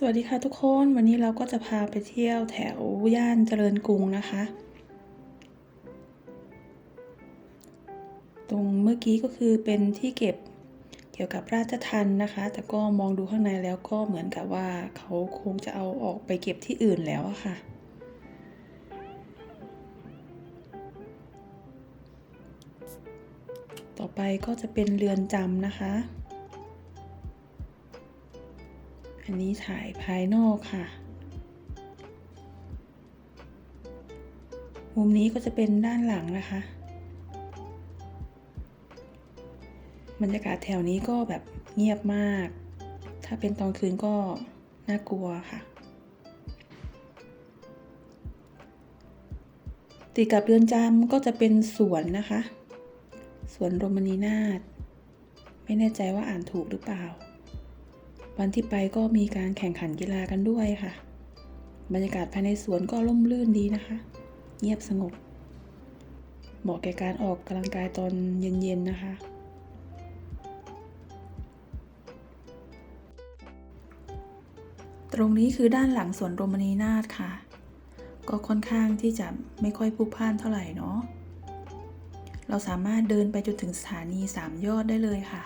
สวัสดีค่ะทุกคนวันนี้เราก็จะพาไปเที่ยวแถวย่านเจริญกรุงนะคะ ตรงเมื่อกี้ก็คือเป็นที่เก็บเกี่ยวกับราชทัณฑ์นะคะ แต่ก็มองดูข้างในแล้วก็เหมือนกับว่าเขาคงจะเอาออกไปเก็บที่อื่นแล้วอะค่ะ ต่อไปก็จะเป็นเรือนจำนะคะ อันนี้ถ่ายภายนอกค่ะ มุมนี้ก็จะเป็นด้านหลังนะคะ บรรยากาศแถวนี้ก็แบบเงียบมาก ถ้าเป็นตอนคืนก็น่ากลัวค่ะ ติดกับเรือนจำก็จะเป็นสวนนะคะ สวนโรมนีนาถไม่แน่ใจว่าอ่านถูกหรือเปล่า วันที่ไปก็มีการแข่งขันกีฬากันด้วยค่ะ บรรยากาศภายในสวนก็ร่มรื่นดีนะคะ เงียบสงบ เหมาะแก่การออกกำลังกายตอนเย็นๆนะคะ ตรงนี้คือด้านหลังสวนโรมนีนาถค่ะ ก็ค่อนข้างที่จะไม่ค่อยพลุกพล่านเท่าไหร่เนาะเราสามารถเดินไปจนถึงสถานีสามยอดได้เลยค่ะ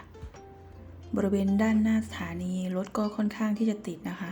บริเวณด้านหน้าสถานีรถก็ค่อนข้างที่จะติดนะคะ